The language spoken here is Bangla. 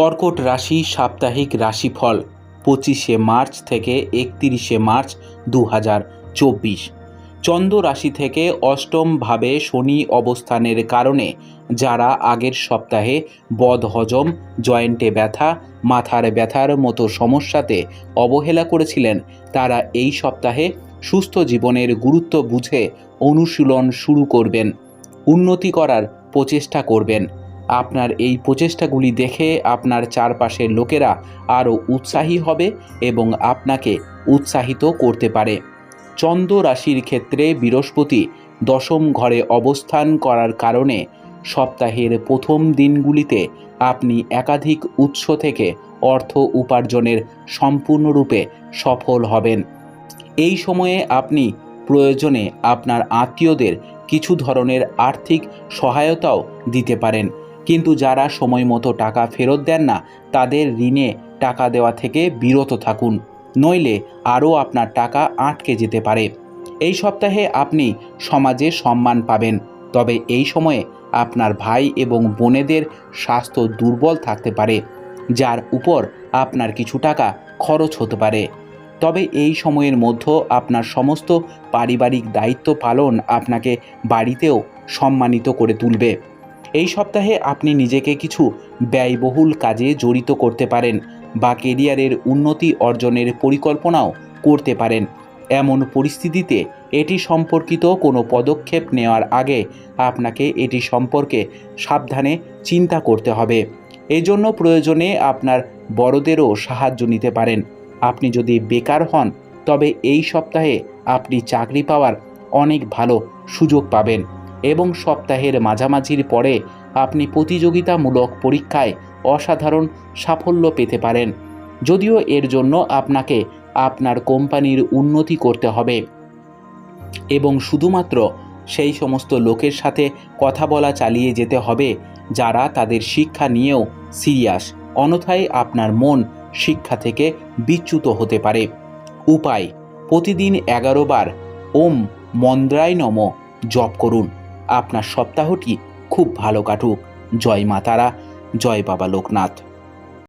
কর্কট রাশি সাপ্তাহিক রাশিফল, পঁচিশে মার্চ থেকে একত্রিশে মার্চ দু চব্বিশ। চন্দ্র রাশি থেকে অষ্টমভাবে শনি অবস্থানের কারণে যারা আগের সপ্তাহে বদ হজম জয়েন্টে ব্যথা, মাথার ব্যথার মতো সমস্যাতে অবহেলা করেছিলেন, তারা এই সপ্তাহে সুস্থ জীবনের গুরুত্ব বুঝে অনুশীলন শুরু করবেন, উন্নতি করার প্রচেষ্টা করবেন। আপনার এই প্রচেষ্টাগুলি দেখে আপনার চারপাশের লোকেরা আরও উৎসাহী হবে এবং আপনাকে উৎসাহিত করতে পারে। চন্দ্র রাশির ক্ষেত্রে বৃহস্পতি দশম ঘরে অবস্থান করার কারণে সপ্তাহের প্রথম দিনগুলিতে আপনি একাধিক উৎস থেকে অর্থ উপার্জনের সম্পূর্ণরূপে সফল হবেন। এই সময়ে আপনি প্রয়োজনে আপনার আত্মীয়দের কিছু ধরনের আর্থিক সহায়তাও দিতে পারেন। কিন্তু যারা সময় মতো টাকা ফেরত দেন না, তাদের ঋণে টাকা দেওয়া থেকে বিরত থাকুন, নইলে আরও আপনার টাকা আটকে যেতে পারে। এই সপ্তাহে আপনি সমাজে সম্মান পাবেন, তবে এই সময়ে আপনার ভাই এবং বোনেদের স্বাস্থ্য দুর্বল থাকতে পারে, যার উপর আপনার কিছু টাকা খরচ হতে পারে। তবে এই সময়ের মধ্যে আপনার সমস্ত পারিবারিক দায়িত্ব পালন আপনাকে বাড়িতেও সম্মানিত করে তুলবে। এই সপ্তাহে আপনি নিজেকে কিছু ব্যয়বহুল কাজে জড়িত করতে পারেন বা কেরিয়ারের উন্নতি অর্জনের পরিকল্পনাও করতে পারেন। এমন পরিস্থিতিতে এটি সম্পর্কিত কোনো পদক্ষেপ নেওয়ার আগে আপনাকে এটি সম্পর্কে সাবধানে চিন্তা করতে হবে। এজন্য প্রয়োজনে আপনার বড়দেরও সাহায্য নিতে পারেন। আপনি যদি বেকার হন, তবে এই সপ্তাহে আপনি চাকরি পাওয়ার অনেক ভালো সুযোগ পাবেন। এবং সপ্তাহের মাঝামাঝির পরে আপনি প্রতিযোগিতামূলক পরীক্ষায় অসাধারণ সাফল্য পেতে পারেন। যদিও এর জন্য আপনাকে আপনার কোম্পানির উন্নতি করতে হবে। এবং শুধুমাত্র সেই সমস্ত লোকের সাথে কথা বলা চালিয়ে যেতে হবে যারা তাদের শিক্ষা নিয়েও সিরিয়াস, অন্যথায় আপনার মন শিক্ষা থেকে বিচ্যুত হতে পারে। উপায়, প্রতিদিন এগারো বার ওম মন্দ্রায় নম জপ করুন। আপনার সপ্তাহটি খুব ভালো কাটুক। জয় মাতারা জয় বাবা লোকনাথ।